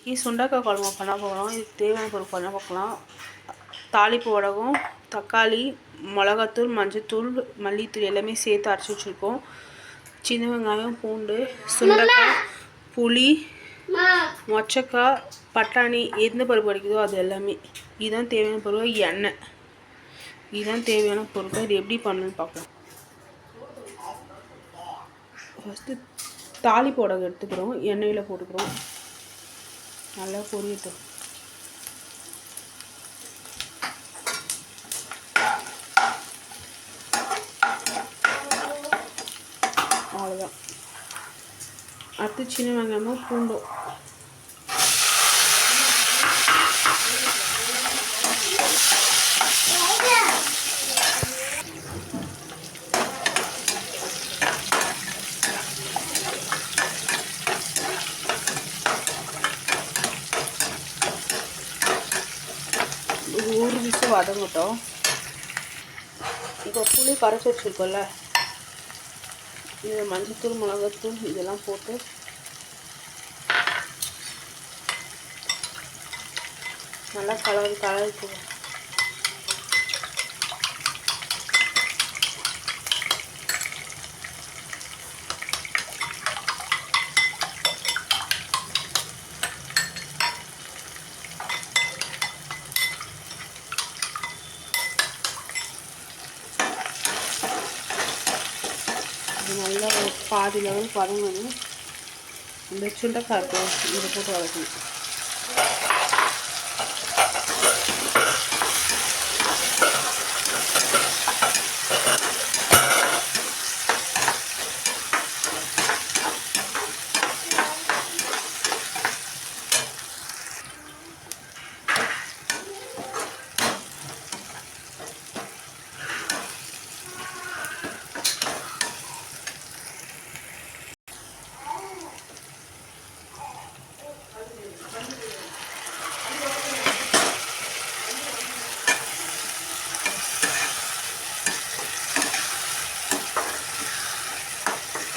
இன்றைக்கி சுண்டக்காய் குழம்பு பண்ண போகிறோம் இதுக்கு தேவையான பொருள் பண்ண பார்க்கலாம்? தாளிப்பு வடகம் தக்காளி மிளகாத்தூள் மஞ்சத்தூள் மல்லித்தூள் எல்லாமே சேர்த்து அரைச்சி வச்சுருக்கோம். சின்ன வெங்காயம் பூண்டு சுண்டக்காய் புளி மொச்சக்காய் பட்டாணி எந்த பருப்பு கிடைக்குதோ அது எல்லாமே. இதுதான் தேவையான பொருள். எண்ணெய். இதுதான் தேவையான பொருட்கள். இது எப்படி பண்ணணும்னு பார்க்கலாம் ஃபஸ்ட்டு தாளிப்பு வடகம் எடுத்துக்கிறோம். எண்ணெயில் போட்டுக்கிறோம். நல்லா பொரியட்டும். அவ்வளோதான் அடுத்து சின்ன வெங்காயமும் பூண்டும் ஒரு நிமிஷம் வதங்கட்டும் இப்போ புளி கரைச்சி வச்சுருக்கோம்ல இது மஞ்சத்தூள் மிளகாத்தூள் இதெல்லாம் போட்டு நல்லா கலர் கலரிக்குவோம் நல்லா ஒரு பாதி லெவல் பதங்கணும் இந்த சுண்டைக்காய் இதை போட்டு வதக்கணும்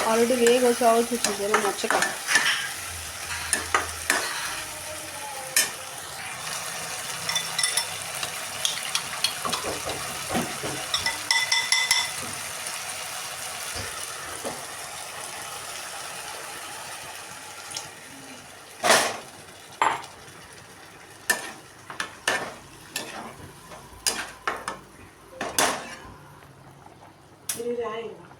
ऑलरेडी वेग और और कुछ चीज़ें मैंने अच्छे कहा ഇതിലൊരായിരുന്നു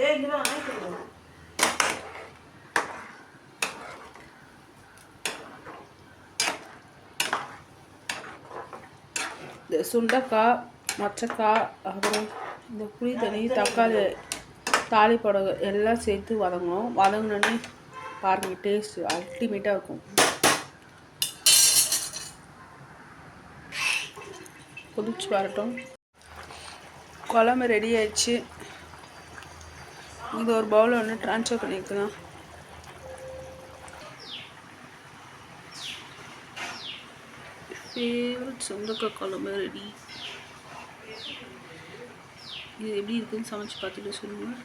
இந்த சுண்டைக்காய் மொச்சக்காய் அப்புறம் இந்த புளி தண்ணி தக்காளி தாளிப்படகு எல்லாம் சேர்த்து வதங்கணும் வதங்கினோடனே பாருங்கள் டேஸ்ட்டு அல்டிமேட்டாக இருக்கும் கொதிச்சு வரட்டும் குழம்பு ரெடி ஆயிடுச்சு இது ஒரு பவுலில் ஒன்று ட்ரான்ஸ்ஃபர் பண்ணிக்கலாம் ஃபேவரட் சொந்தக்காய் குழம்பு ரெடி இது எப்படி இருக்குன்னு சமைச்சு பார்த்துட்டு சொல்லுங்கள்